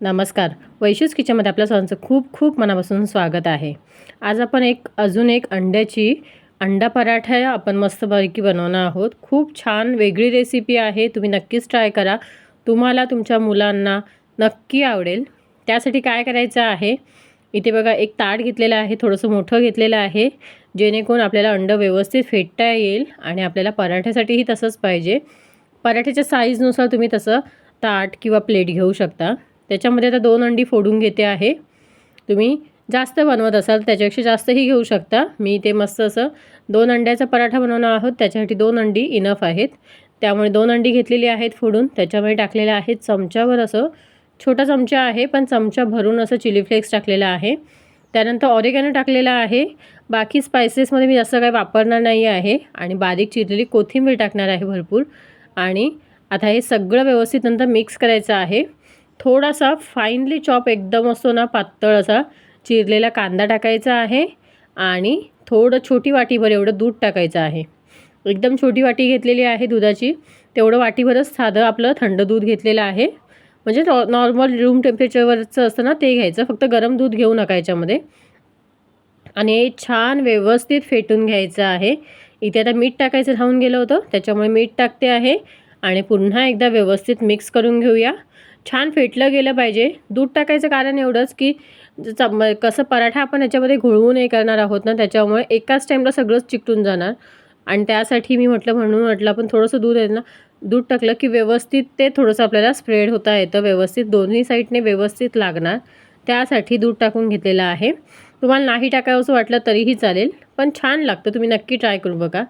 नमस्कार. वैशूज किचनमध्ये आपल्या सर्वांचं खूप खूप मनापासून स्वागत आहे. आज आपण एक अजून एक अंड्याची अंडा पराठा आपण मस्तपैकी बनवणार आहोत. खूप छान वेगळी रेसिपी आहे. तुम्ही नक्कीच ट्राय करा. तुम्हाला तुमच्या मुलांना नक्की आवडेल. त्यासाठी काय करायचं आहे? इथे बघा एक ताट घेतलेलं आहे. थोडंसं मोठं घेतलेलं आहे. जेणेकरून आपल्याला अंडं व्यवस्थित फेटता येईल आणि आपल्याला पराठ्यासाठीही तसंच पाहिजे. पराठ्याच्या साईजनुसार तुम्ही तसं ताट किंवा प्लेट घेऊ शकता. त्याच्यामध्ये आता दोन अंडी फोडून घेते आहे. तुम्ही जास्त बनवत असाल त्याच्यापेक्षा जास्तही घेऊ शकता. मी ते मस्त असं दोन अंड्याचा पराठा बनवणार आहोत. त्याच्यासाठी दोन अंडी इनफ आहेत. त्यामुळे दोन अंडी घेतलेली आहेत फोडून. त्याच्यामध्ये टाकलेल्या आहेत चमच्यावर असं छोटा चमचा आहे पण चमचा भरून असं चिली फ्लेक्स टाकलेला आहे. त्यानंतर ऑरेगॅनो टाकलेला आहे. बाकी स्पायसेसमध्ये मी जास्त काही वापरणार नाही आहे. आणि बारीक चिरलेली कोथिंबीर टाकणार आहे भरपूर. आणि आता हे सगळं व्यवस्थित नंतर मिक्स करायचं आहे. थोडासा फाईनली चॉप एकदम असतो ना पातळ असा चिरलेला कांदा टाकायचा आहे आणि थोडं छोटी वाटीभर एवढं दूध टाकायचं आहे. एकदम छोटी वाटी घेतलेली आहे दुधाची तेवढं वाटीभरच साधं आपलं थंड दूध घेतलेलं आहे. म्हणजे नॉ नॉर्मल रूम टेम्परेचरवरचं असतं ना ते घ्यायचं फक्त गरम दूध घेऊ नका याच्यामध्ये. आणि छान व्यवस्थित फेटून घ्यायचं आहे. इथे आता मीठ टाकायचं राहून गेलं होतं त्याच्यामुळे मीठ टाकते आहे. आणि पुन्हा एकदा व्यवस्थित मिक्स करून घेऊया. छान फेटलं गेलं पाहिजे. दूध टाकायचं कारण एवढंच की चम कसं पराठा आपण याच्यामध्ये घोळवून नाही करणार आहोत ना त्याच्यामुळे एकाच टाईमला सगळंच चिकटून जाणार. आणि त्यासाठी मी म्हटलं म्हणून म्हटलं आपण थोडंसं दूध आहे ना दूध टाकलं की व्यवस्थित ते थोडंसं आपल्याला स्प्रेड होता येतं. व्यवस्थित दोन्ही साईडने व्यवस्थित लागणार. त्यासाठी दूध टाकून घेतलेलं आहे. तुम्हाला नाही टाकावंसं वाटलं तरीही चालेल पण छान लागतं. तुम्ही नक्की ट्राय करू बघा.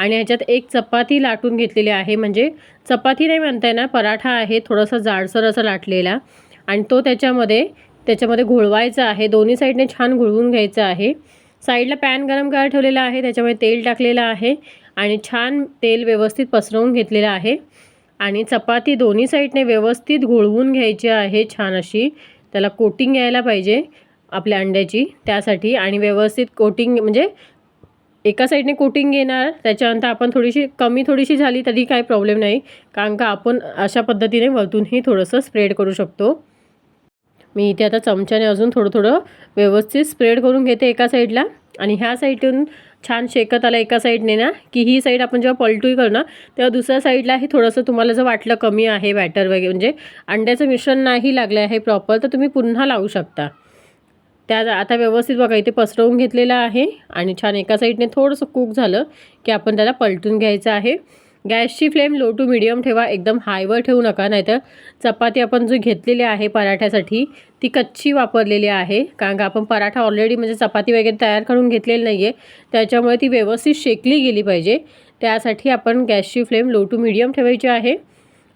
आणि ह्याच्यात एक चपाती लाटून घेतलेली आहे. म्हणजे चपाती नाही म्हणता येणार पराठा आहे थोडासा जाडसर असा लाटलेला आणि तो त्याच्यामध्ये त्याच्यामध्ये घोळवायचा आहे. दोन्ही साईडने छान घोळवून घ्यायचं आहे. साईडला पॅन गरम करायला ठेवलेला आहे. त्याच्यामध्ये तेल टाकलेलं आहे आणि छान तेल व्यवस्थित पसरवून घेतलेलं आहे. आणि चपाती दोन्ही साईडने व्यवस्थित घोळवून घ्यायची आहे छान अशी. त्याला कोटिंग यायला पाहिजे आपल्या अंड्याची त्यासाठी आणि व्यवस्थित कोटिंग म्हणजे एका साईडने कोटिंग घेणार त्याच्यानंतर आपण थोडीशी कमी थोडीशी झाली तरी काही प्रॉब्लेम नाही. कारण का आपण अशा पद्धतीने वरतूनही थोडंसं स्प्रेड करू शकतो. मी इथे आता चमच्याने अजून थोडं थोडं व्यवस्थित स्प्रेड करून घेते एका साईडला. आणि ह्या साईडून छान शेकत आला एका साईडने ना की ही साईड आपण जेव्हा पलटूही करू ना तेव्हा दुसऱ्या साईडलाही थोडंसं तुम्हाला जर वाटलं कमी आहे बॅटर वगैरे म्हणजे अंड्याचं मिश्रण नाही लागलं आहे प्रॉपर तर तुम्ही पुन्हा लावू शकता. त्या आता व्यवस्थित बघा इथे पसरवून घेतलेलं आहे आणि छान एका साईडने थोडंसं कुक झालं की आपण त्याला पलटून घ्यायचं आहे. गॅसची फ्लेम लो टू मिडियम ठेवा एकदम हायवर ठेवू नका नाहीतर चपाती आपण जी घेतलेली आहे पराठ्यासाठी ती कच्ची वापरलेली आहे. कारण का आपण पराठा ऑलरेडी म्हणजे चपाती वगैरे तयार करून घेतलेली नाही आहे त्याच्यामुळे ती व्यवस्थित शेकली गेली पाहिजे. त्यासाठी आपण गॅसची फ्लेम लो टू मिडियम ठेवायची आहे.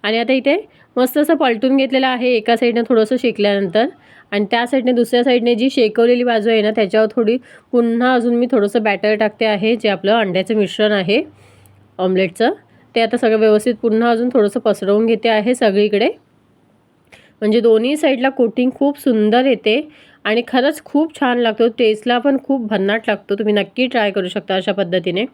आणि आता इथे मस्त असं पलटून घेतलेलं आहे एका साईडनं थोडंसं शेकल्यानंतर. आणि त्या साईडने दुसऱ्या साईडने जी शेकवलेली बाजू आहे ना त्याच्यावर थोडी पुन्हा अजून मी थोडंसं बॅटर टाकते आहे जे आपलं अंड्याचं मिश्रण आहे ऑमलेटचं ते आता सगळं व्यवस्थित पुन्हा अजून थोडंसं पसरवून घेते आहे सगळीकडे. म्हणजे दोन्ही साईडला कोटिंग खूप सुंदर येते आणि खरंच खूप छान लागतो. टेस्टला पण खूप भन्नाट लागतो. तुम्ही नक्की ट्राय करू शकता अशा पद्धतीने.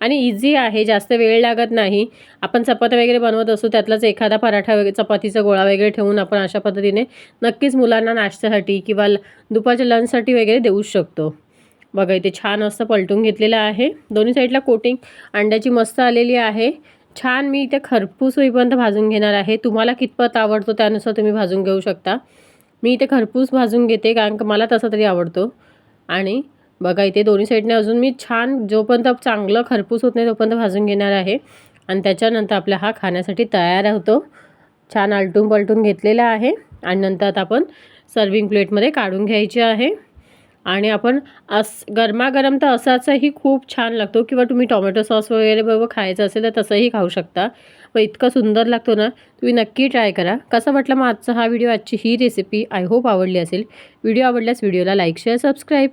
आणि इझी आहे जास्त वेळ लागत नाही. आपण चपात्या वगैरे बनवत असू त्यातलाच एखादा पराठा वगैरे चपातीचा गोळा वगैरे ठेवून आपण अशा पद्धतीने नक्कीच मुलांना नाश्त्यासाठी किंवा दुपारच्या लंचसाठी वगैरे देऊ शकतो. बघा इथे छान असं पलटून घेतलेलं आहे. दोन्ही साईडला कोटिंग अंड्याची मस्त आलेली आहे. छान मी इथे खरपूस होईपर्यंत भाजून घेणार आहे. तुम्हाला कितपत आवडतो त्यानुसार तुम्ही भाजून घेऊ शकता. मी इथे खरपूस भाजून घेते कारण का मला तसा तरी आवडतो. आणि बघा इथे दोन्ही साईडने अजून मी छान जोपर्यंत चांगलं खरपूस होत नाही तोपर्यंत भाजून घेणार आहे. आणि त्याच्यानंतर आपला हा खाण्यासाठी तयार होतो. छान आलटून पलटून घेतलेला आहे. आणि नंतर आता आपण सर्विंग प्लेटमध्ये काढून घ्यायचे आहे. आणि आपण अस गरमागरम तर असाचंही खूप छान लागतो किंवा तुम्ही टोमॅटो सॉस वगैरे बरोबर खायचं असेल तर तसंही खाऊ शकता. पण इतकं सुंदर लागतो ना तुम्ही नक्की ट्राय करा. कसं वाटलं मग आजचा हा व्हिडिओ आजची ही रेसिपी आय होप आवडली असेल. व्हिडिओ आवडल्यास व्हिडिओला लाईक शेअर सबस्क्राईब